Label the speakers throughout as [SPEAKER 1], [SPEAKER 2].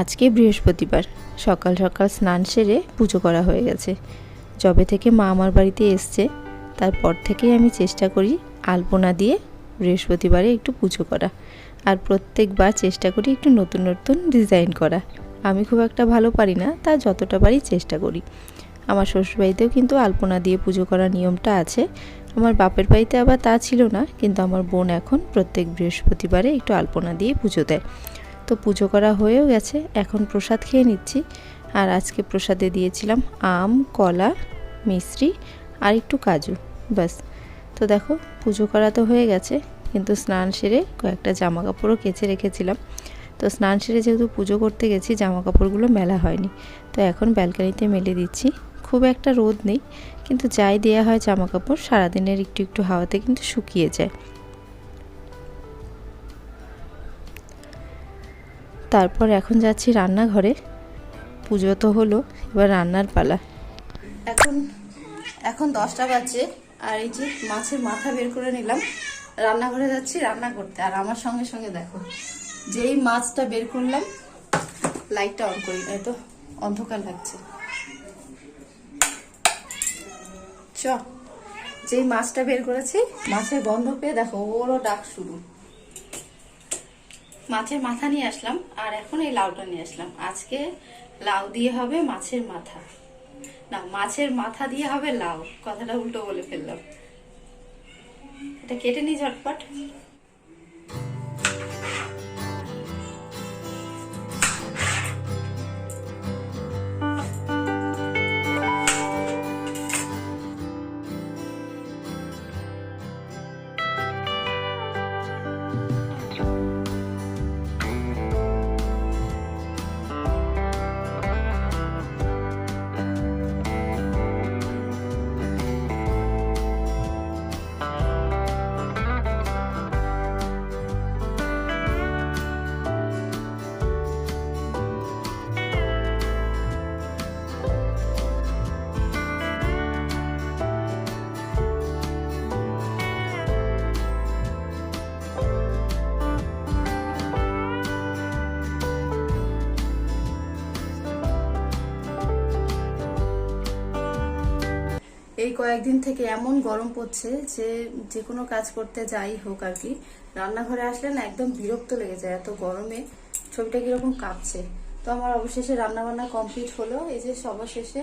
[SPEAKER 1] আজকে বৃহস্পতিবার। সকাল সকাল স্নান সেরে পুজো করা হয়ে গেছে। যবে থেকে মা আমার বাড়িতে এসছে, তারপর থেকেই আমি চেষ্টা করি আলপনা দিয়ে বৃহস্পতিবারে একটু পুজো করা আর প্রত্যেকবার চেষ্টা করি একটু নতুন নতুন ডিজাইন করা। আমি খুব একটা ভালো পারি না, তা যতটা পারি চেষ্টা করি। আমার শ্বশুরবাড়িতেও কিন্তু আলপনা দিয়ে পুজো করার নিয়মটা আছে। আমার বাপের বাড়িতে আবার তা ছিল না, কিন্তু আমার বোন এখন প্রত্যেক বৃহস্পতিবারে একটু আলপনা দিয়ে পুজো দেয়। তো পুজো করা হয়েও গেছে, এখন প্রসাদ খেয়ে নিচ্ছি। আর আজকে প্রসাদে দিয়েছিলাম আম, কলা মিশ্রি আর একটু কাজু, ব্যাস। তো দেখো, পুজো করা তো হয়ে গেছে, কিন্তু স্নান সেরে কয়েকটা জামা কাপড়ও কেচে রেখেছিলাম। তো স্নান সেরে যেহেতু পুজো করতে গেছি জামা কাপড়গুলো মেলা হয়নি। তো এখন ব্যালকানিতে মেলে দিচ্ছি। খুব একটা রোদ নেই, কিন্তু যাই দেওয়া হয় জামা কাপড় সারাদিনের একটু একটু হাওয়াতে কিন্তু শুকিয়ে যায়। তারপর এখন যাচ্ছি রান্নাঘরে। পুজো তো হলো, এবার রান্নার পালা।
[SPEAKER 2] এখন এখন দশটা বাজে আর এই যে মাছের মাথা বের করে নিলাম। রান্নাঘরে যাচ্ছি, রান্না করতে। আর আমার সঙ্গে সঙ্গে দেখো, যেই মাছটা বের করলাম লাইটটা অন করি নাই তো অন্ধকার লাগছে। চ, যেই মাছটা বের করেছি, মাছের গন্ধ পেয়ে দেখো ওরও ডাক শুরু। মাছের মাথা নিয়ে আসলাম, আর এখন এই লাউটা নিয়ে আসলাম। আজকে লাউ দিয়ে হবে মাছের মাথা। না, মাছের মাথা দিয়ে হবে লাউ। কথাটা উল্টো বলে ফেললাম। এটা কেটে নি ঝটপট। এই কয়েকদিন থেকে এমন গরম পড়ছে যে যে কোনো কাজ করতে যাই হোক আর কি, রান্নাঘরে আসলে না একদম বিরক্ত লেগে যায় এত গরমে, ছবিটা কীরকম কাঁপছে। তো আমার অবশেষে রান্না বান্না কমপ্লিট হলো, এই যে সবার শেষে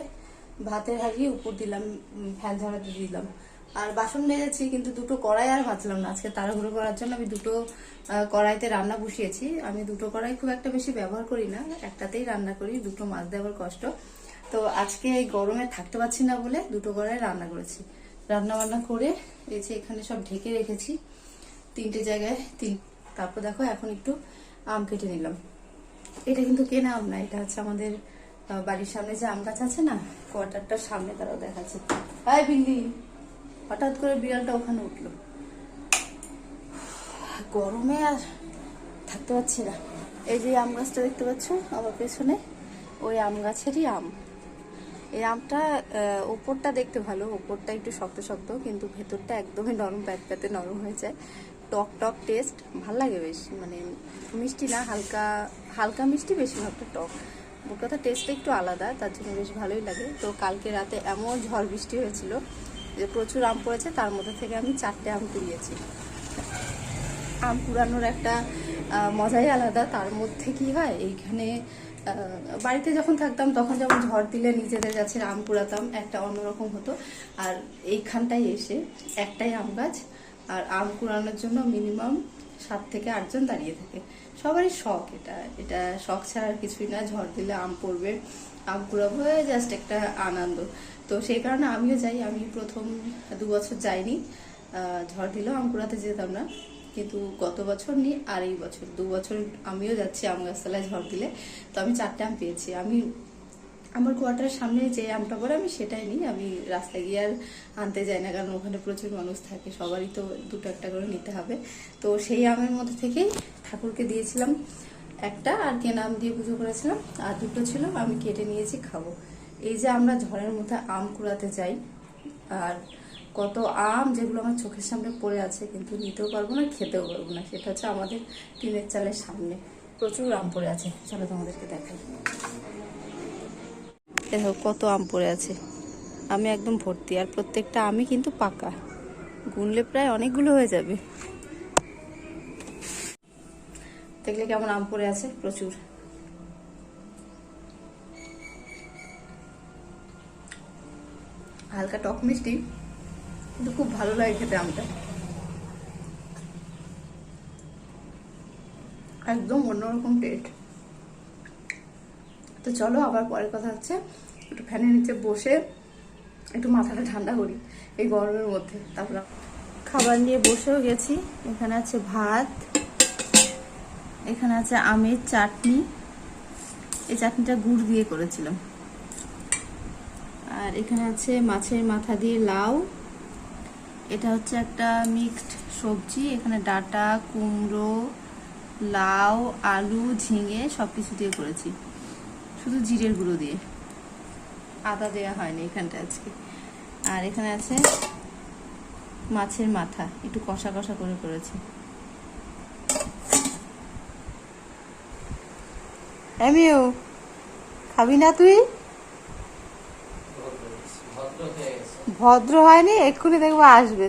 [SPEAKER 2] ভাতের হাগিয়ে উপর দিলাম ফ্যান ঝরাতে দিলাম। আর বাসন মেজেছি, কিন্তু দুটো কড়াই আর ভাজলাম না। আজকে তাড়াহুড়ো করার জন্য আমি দুটো কড়াইতে রান্না বসিয়েছি। আমি দুটো কড়াই খুব একটা বেশি ব্যবহার করি না, একটাতেই রান্না করি, দুটো মাছ দেওয়ার কষ্ট। তো আজকে এই গরমে থাকতে পারছি না বলে দুটো কড়াই রান্না করেছি। রান্না বান্না করে এই যে এখানে সব ঢেকে রেখেছি। তিনটে জায়গায় তিন তারপর দেখো এখন একটু আম কেটে নিলাম। এটা কিন্তু কেনা আম না, এটা হচ্ছে আমাদের বাড়ির সামনে যে আম গাছ আছে না, কোয়ার্টারটার সামনে তারাও দেখাচ্ছে। হাই বিল্লি! হঠাৎ করে বিড়ালটা ওখানে উঠল। গরমে আর থাকতে পারছি না। এই যে আম গাছটা দেখতে পাচ্ছ, আমার পেছনে ওই আম গাছেরই আম। এই আমটা ওপরটা দেখতে ভালো। ওপরটা একটু শক্ত শক্ত, কিন্তু ভেতরটা একদমই নরম, প্যাত প্যাতে নরম হয়ে যায়। টক টক টেস্ট ভালো লাগে বেশ মানে মিষ্টি না, হালকা হালকা মিষ্টি, বেশিরভাগটা টক। ওর কথা টেস্টটা একটু আলাদা, তার জন্য বেশ ভালোই লাগে। তো কালকে রাতে এমন ঝড় বৃষ্টি হয়েছিল যে প্রচুর আম পড়েছে, তার মধ্যে থেকে আমি চারটে আম কুড়িয়েছি। আম কুড়ানোর একটা মজাই আলাদা। তার মধ্যে কি হয়? এইখানে বাড়িতে যখন থাকতাম, তখন যেমন ঝড় দিলে নিজেদের গাছের আম কুড়াতাম একটা অন্যরকম হতো। আর এইখানটায় এসে একটাই আম গাছ, আর আম কুড়ানোর জন্য মিনিমাম সাত থেকে আটজন দাঁড়িয়ে থাকে। সবারই শখ এটা। এটা শখ ছাড়া আর কিছুই না। ঝড় দিলে আম পড়বে, আম কুড়াবো জাস্ট একটা আনন্দ। তো সেই কারণে আমিও যাই। আমি প্রথম দু বছর যাইনি। ঝড় দিলেও আম কুড়াতে যেতাম না। কিন্তু গত বছর নি আর এই বছর, দু বছর আমিও যাচ্ছি আম গাছতলায় ঝড় দিলে। তো আমি চারটে আম পেয়েছি। আমি, আমার কোয়ার্টারের সামনে যে আমটা পড়ে, আমি সেটাই নিই। আমি রাস্তায় গিয়ে আর আনতে যাই না, কারণ ওখানে প্রচুর মানুষ থাকে। সবারই তো দুটো একটা করে নিতে হবে। তো সেই আমের মধ্যে থেকেই ঠাকুরকে দিয়েছিলাম একটা, আর কে নাম দিয়ে পুজো করেছিলাম। আর দুটো ছিল, আমি কেটে নিয়েছি, খাব। এই যে আমরা ঝড়ের মধ্যে আম কুড়াতে যাই, আর কত আম যেগুলো আমার চোখের সামনে পড়ে আছে, কিন্তু নিতেও পারব না, খেতেও পারব না। সেটা হচ্ছে আমাদের টিনের চালের সামনে। প্রচুর আম পড়ে আছে। চলো তোমাদেরকে দেখাই। দেখো, কত আম পড়ে আছে। আমি একদম ভর্তি, আর প্রত্যেকটা আমি কিন্তু পাকা। গুনলে প্রায় অনেকগুলো হয়ে যাবে। দেখলে কেমন আম পড়ে আছে? প্রচুর। হালকা টক মিষ্টি। কিন্তু খুব ভালো লাগে খেতে আমটা। একদম অন্যরকম টেস্ট তো চলো আবার পরের কথা হচ্ছে, একটু ফ্যানের নিচে বসে একটু মাথাটা ঠান্ডা করি এই গরমের মধ্যে। তারপর খাবার নিয়ে বসেও গেছি। এখানে আছে ভাত, এখানে আছে আমের চাটনি। এই চাটনিটা গুড় দিয়ে করেছিলাম। আর এখানে আছে মাছের মাথা দিয়ে লাউ। এটা হচ্ছে একটা মিক্সড সবজি। এখানে ডাটা, কুমড়ো, লাউ, আলু, ঝিঙে সব কিছু দিয়ে করেছি। শুধু জিরের গুঁড়ো দিয়ে। আদা দেওয়া হয়নি এখানটা আজকে। আর এখানে আছে মাছের মাথা। একটু কষা কষা করে করেছি। এমিও, খাবি না তুই? ভদ্র হয়নি এক্ষুনি দেখব আসবে।